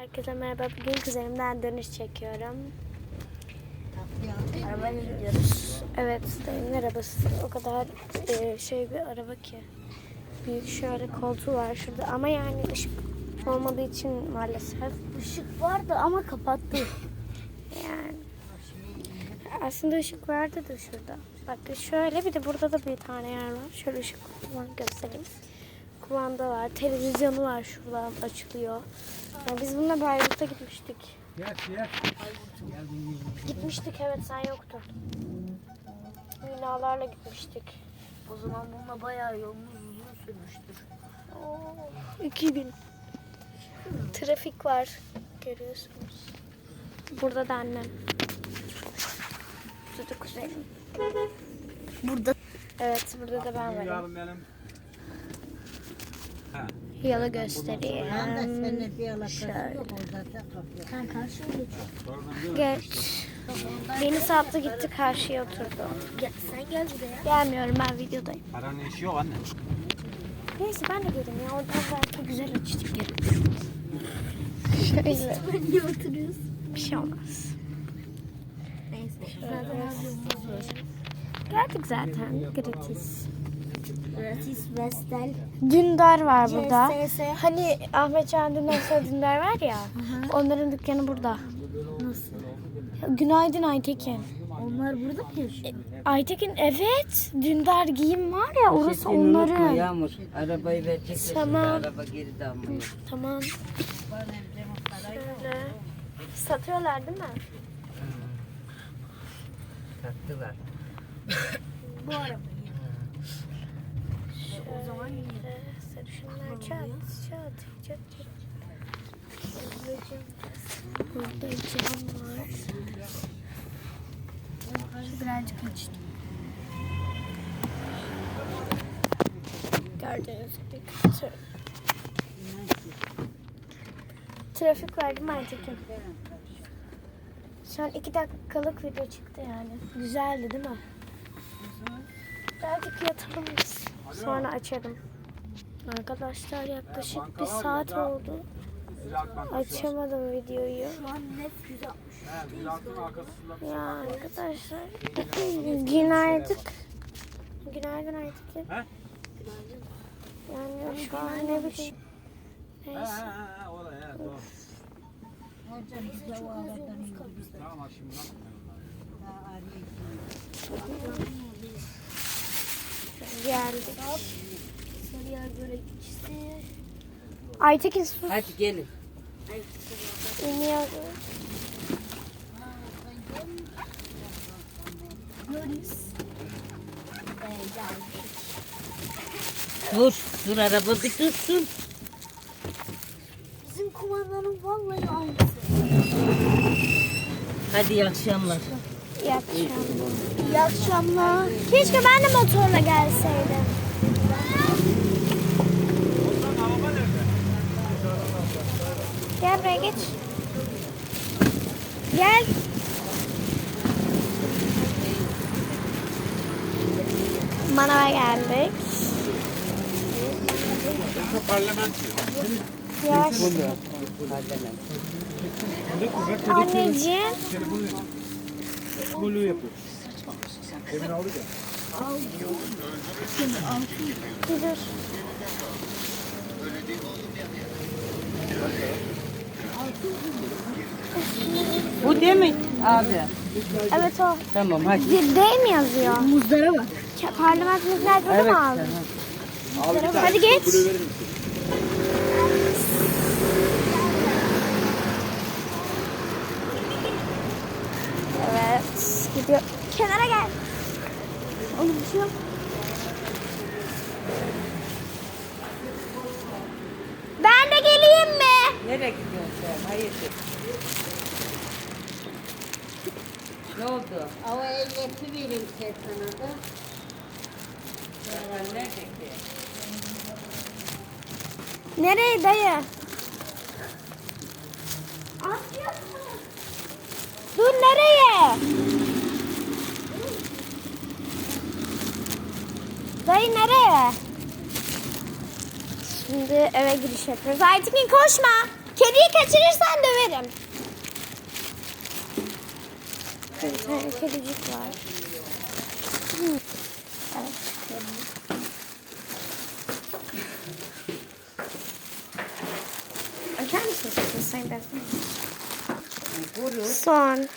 Herkese merhaba. Bugün kuzenimden dönüş çekiyorum. Arabayla gidiyoruz. Evet, dayımın arabası o kadar e, şey bir araba ki. Büyük şöyle koltuğu var şurada ama yani ışık olmadığı için maalesef Işık vardı ama kapattı. yani aslında ışık vardı da şurada. Bak şöyle bir de burada da bir tane yer var. Şöyle ışık falan göstereyim. Kumanda var, televizyonu var şuradan açılıyor. Yani biz bununla Bayburt'a gitmiştik. Gel gel. Gitmiştik evet sen yoktun. Binalarla gitmiştik. O zaman bununla bayağı yolumuz uzun sürmüştür. 2000. Trafik var. Görüyorsunuz. Burada da annem. Burada da kuzenim. Burada Evet burada da ben varım. Yavrum benim. Ha. Yalı göstereyim. Seninle bir alakası Şöyle. orada geç. Beni sattı gitti karşıya oturdu. Gel, sen gel buraya. Gelmiyorum ben videodayım. Paranın işi yok anne. Neyse ben de geleyim ya. Oradan belki güzel açtık geri. Şöyle. Niye oturuyorsun? Bir şey olmaz. Neyse. Geldik zaten. Gratis. Dündar var burada. CSS. Hani Ahmet Can Dündar sonra Dündar var ya. Onların dükkanı burada. Nasıl? Günaydın Aytekin. Onlar burada mı yaşıyor? Aytekin evet. Dündar giyim var ya orası Sesini unutma onların. Yağmur. Arabayı şimdi Tamam. araba geri de almıyor. Tamam. Şöyle. Satıyorlar değil mi? Taktılar. Bu arabayı. O zaman sarışınlar çat çat çat çat. Burada cam var. Birazcık açtım. Gördüğünüz gibi kötü. Trafik var değil mi Aytekin? Şu an iki dakikalık video çıktı yani. Güzeldi değil mi? Birazcık yatalım biz. Sonra açarım. Arkadaşlar yaklaşık bir saat oldu. Açamadım videoyu. Şu an net 160. He, Ziraatın arkasında. Ya arkadaşlar. Günaydın. Günaydın Aytekin. He? Yani şu an ne bileyim. He he Neyse. Tamam şimdi Geldik. Sarıyer börekçisi. Aytekin sus. Hadi gelin. Dur. Dur araba bir tutsun. Bizim kumandanın vallahi aynısı. Hadi iyi akşamlar. İyi akşamlar. İyi akşamlar. Keşke ben de motorla gelseydim. Gel buraya geç. Gel. Manava geldik. Yavaş. Anneciğim. Bulu yapıyor. Emin aldık ya. Bu değil mi abi? Evet o. Tamam hadi. D D mi yazıyor? Muzlara bak. Ke- Parlament müzler burada Evet. mı aldın? tamam. Hadi geç. Gidiyor. Kenara gel. Oğlum bir şey yok. Ben de geleyim mi? Nereye gidiyorsun sen? Hayırdır? Ne oldu? Hava ehliyeti vereyim sana da. Nerede ki? Nereye dayı? Dur nereye? Dayı nereye? Şimdi eve giriş yapıyoruz. Aytekin koşma. Kediyi kaçırırsan döverim. Bir tane kedicik var. Evet. Açar mısın Sayın. Son.